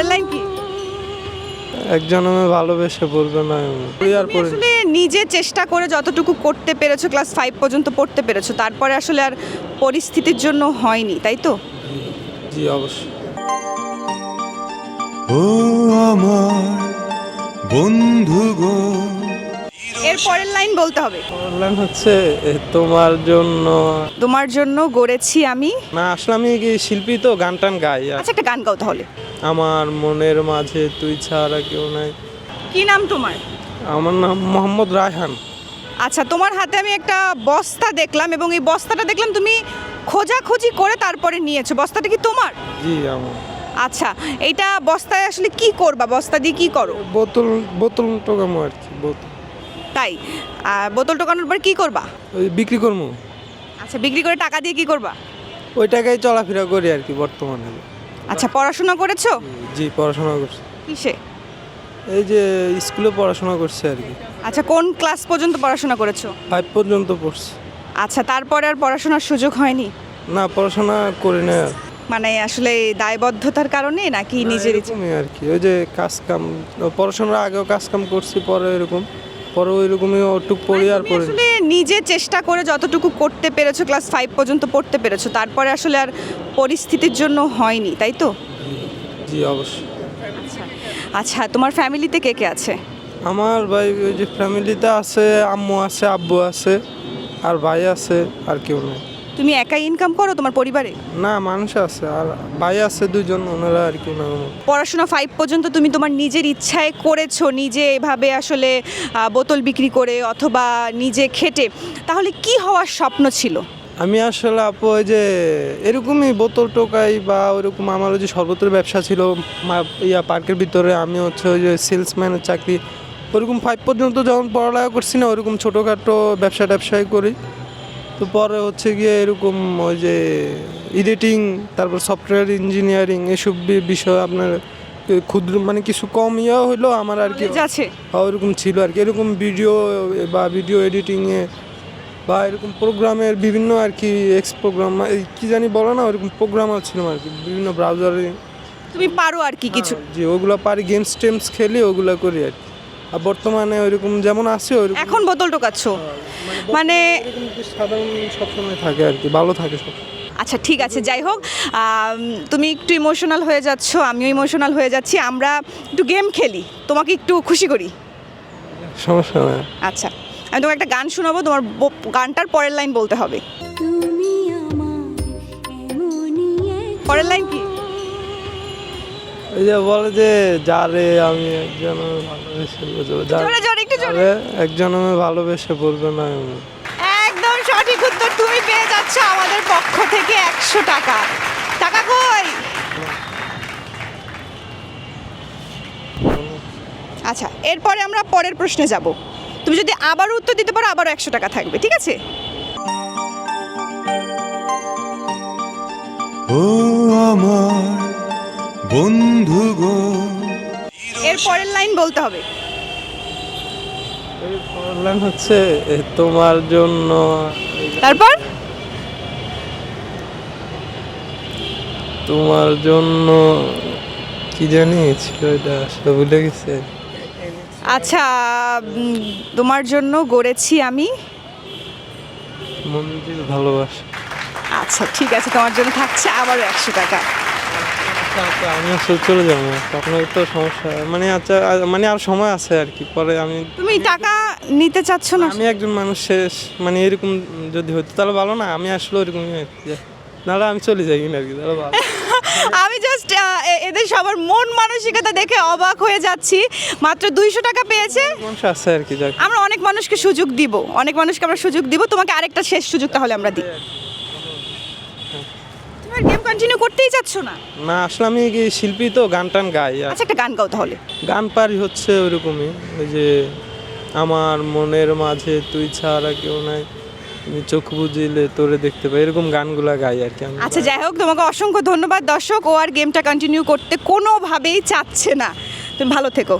পরের লাইন কি? একজন আমি ভালোবেসে বলবে না আর তুমি আসলে নিজে চেষ্টা করে যতটুকু করতে পেরেছ ক্লাস ফাইভ পর্যন্ত পড়তে পেরেছ তারপরে আসলে আর পরিস্থিতির জন্য হয়নি তাই তো? জি অবশ্যই। ও আমার বন্ধু গো এর পরের লাইন বলতে হবে। বললাম হচ্ছে তোমার জন্য তোমার জন্য গড়েছি আমি। না আসলে আমি কি শিল্পী তো গান টান গাই আচ্ছা একটা গান গাও তাহলে। আমার মনের মাঝে তুই ছাড়া কেউ নাই। কি নাম তোমার? আমার নাম মোহাম্মদ রায়হান। আচ্ছা তোমার হাতে আমি একটা বস্তা দেখলাম এবং এই বস্তাটা দেখলাম তুমি খোঁজাখুঁজি করে তারপরে নিয়েছো। বস্তাটা কি তোমার? জি আমার। আচ্ছা এইটা বস্তায় আসলে কি করবা? বস্তা দিয়ে কি করো? বোতল বোতল টোকামো আর কি বোতল। তাই? বোতল টোকানোর পর কি করবা? ওই বিক্রি করব আচ্ছা বিক্রি করে টাকা দিয়ে কি করবা? ওই টাকায় চলাফেরা করি আর কি বর্তমানে। আচ্ছা পড়াশোনা করেছ? জি পড়াশোনা করছি। কিসে? এই যে স্কুলে পড়াশোনা করছি আর কি। আচ্ছা কোন ক্লাস পর্যন্ত পড়াশোনা করেছ? ফাইভ পর্যন্ত পড়ছি। আচ্ছা তারপরে আর পড়াশোনার সুযোগ হয়নি? না পড়াশোনা করি না মানে আসলে দায়বদ্ধতার কারণে নাকি নিজের? আর কি। ওই যে কাজ কাম পড়াশোনার আগেও কাজ কাম করছি পরে এরকম। পরে ওইরকমই ওটুক পড়ি আর পড়ি। আসলে নিজে চেষ্টা করে যতটুকু করতে পেরেছ ক্লাস ফাইভ পর্যন্ত পড়তে পেরেছ তারপরে আসলে আর পরিস্থিতির জন্য হয়নি তাই তো? জি অবশ্যই। আচ্ছা আচ্ছা তোমার ফ্যামিলিতে কে কে আছে? আমার ভাই ওই যে ফ্যামিলিতে আছে আম্মু আছে আব্বু আছে আর ভাই আছে আর কেউ নেই। তুমি একাই ইনকাম করো তোমার পরিবারে? না মানুষ আছে আর ভাই আছে দুজন ওনারা আর কি না পড়াশোনা ফাইভ পর্যন্ত তুমি তোমার নিজের ইচ্ছায় করেছ নিজে এভাবে আসলে বোতল বিক্রি করে অথবা নিজে খেটে তাহলে কি হওয়ার স্বপ্ন ছিল? আমি আসলে আপু ওই যে এরকমই বোতল টোকাই বা ওইরকম আমার ওই যে সর্বত্র ব্যবসা ছিল ইয়া পার্কের ভিতরে আমি হচ্ছে ওই যে সেলসম্যানের চাকরি ওরকম ফাইভ পর্যন্ত যখন পড়ালেখা করছি না ওরকম ছোটোখাটো ব্যবসা ট্যাবসাই করি। তো পরে হচ্ছে গিয়ে এরকম ওই যে এডিটিং তারপর সফটওয়্যার ইঞ্জিনিয়ারিং এসব বিষয় আপনার ক্ষুদ্র মানে কিছু কম ইয়ে হইল আমার আর কি। আছে হ্যাঁ, ওরকম ছিল আর কি। এরকম ভিডিও বা ভিডিও এডিটিংয়ে বা এরকম প্রোগ্রামের বিভিন্ন আর কি এক্স প্রোগ্রাম কি জানি বলো না ওরকম প্রোগ্রামার ছিল আর কি বিভিন্ন ব্রাউজারে তুমি পারো আর কি কিছু। যে ওগুলো পারি গেমস টেমস খেলি ওগুলো করি আর কি। বর্তমানে ওইরকম যেমন আছে ওইরকম এখন বোতল টোকাচ্ছ মানে সাধারণ সবসময় থাকে আর কি ভালো থাকে সব। আচ্ছা ঠিক আছে যাই হোক তুমি একটু ইমোশনাল হয়ে যাচ্ছ আমিও ইমোশনাল হয়ে যাচ্ছি আমরা একটু গেম খেলি তোমাকে একটু খুশি করি। সমস্যা আচ্ছা আমি তোমাকে একটা গান শোনাবো তোমার গানটার পরের লাইন বলতে হবে। ওই যে বলে যে যারে আমি একজন ভালোবেসে বলব যারে জোরে জোরে একটু জোরে। একজন আমি ভালোবেসে বলবে না এমন। একদম সঠিক উত্তর তুমি পেয়ে যাচ্ছ আমাদের পক্ষ থেকে একশো টাকা। টাকা কই? আচ্ছা এরপরে আমরা পরের প্রশ্নে যাব। তুমি যদি আবার উত্তর দিতে পারো আবারও একশো টাকা থাকবে ঠিক আছে? ও আমার বন্ধু গো। এর পরের লাইন বলতে হবে। এই প্রবলেম হচ্ছে এ, তোমার জন্য তারপর? তোমার জন্য কি জানি ছিল এটা আসলে ভুলে গেছে। আচ্ছা তোমার জন্য গড়েছি আমি মন্দির ভালোবাসা। আচ্ছা ঠিক আছে তোমার জন্য থাকছে আবারও একশো টাকা। আচ্ছা, আমি আসলে চলে যাব। আপনার তো সমস্যা। মানে আচ্ছা মানে আর সময় আছে আর কি। পরে আমি তুমি টাকা নিতে চাচ্ছ না? আমি একজন মানুষ শেষ। মানে এরকম যদি হতো তাহলে ভালো না। আমি আসলে ওরকমই নাহলে আমি চলে যাই কিনা আর কি তাহলে ভালো। আমি জাস্ট এদের সবার মন মানসিকতা দেখে অবাক হয়ে যাচ্ছি। মাত্র দুইশো টাকা পেয়েছে। মানুষ আছে আর কি আমরা অনেক মানুষকে সুযোগ দিব। অনেক মানুষকে আমরা সুযোগ দিব। তোমাকে আরেকটা শেষ সুযোগ তাহলে আমরা দিই। তুমি গেম কন্টিনিউ করতেই চাচ্ছ না? না আসলে আমি কি শিল্পী তো গান টান গাই আচ্ছা একটা গান গাও তাহলে। গান পারি হচ্ছে ওইরকমই ওই যে আমার মনের মাঝে তুই ছাড়া কেউ নাই চোখ বুঝিলে তোরে দেখতে পাই এরকম গানগুলা গাই আর কি আচ্ছা যাই হোক তোমাকে অসংখ্য ধন্যবাদ দর্শক ও আর গেমটা কন্টিনিউ করতে কোনোভাবেই চাচ্ছে না। তুমি ভালো থেকো।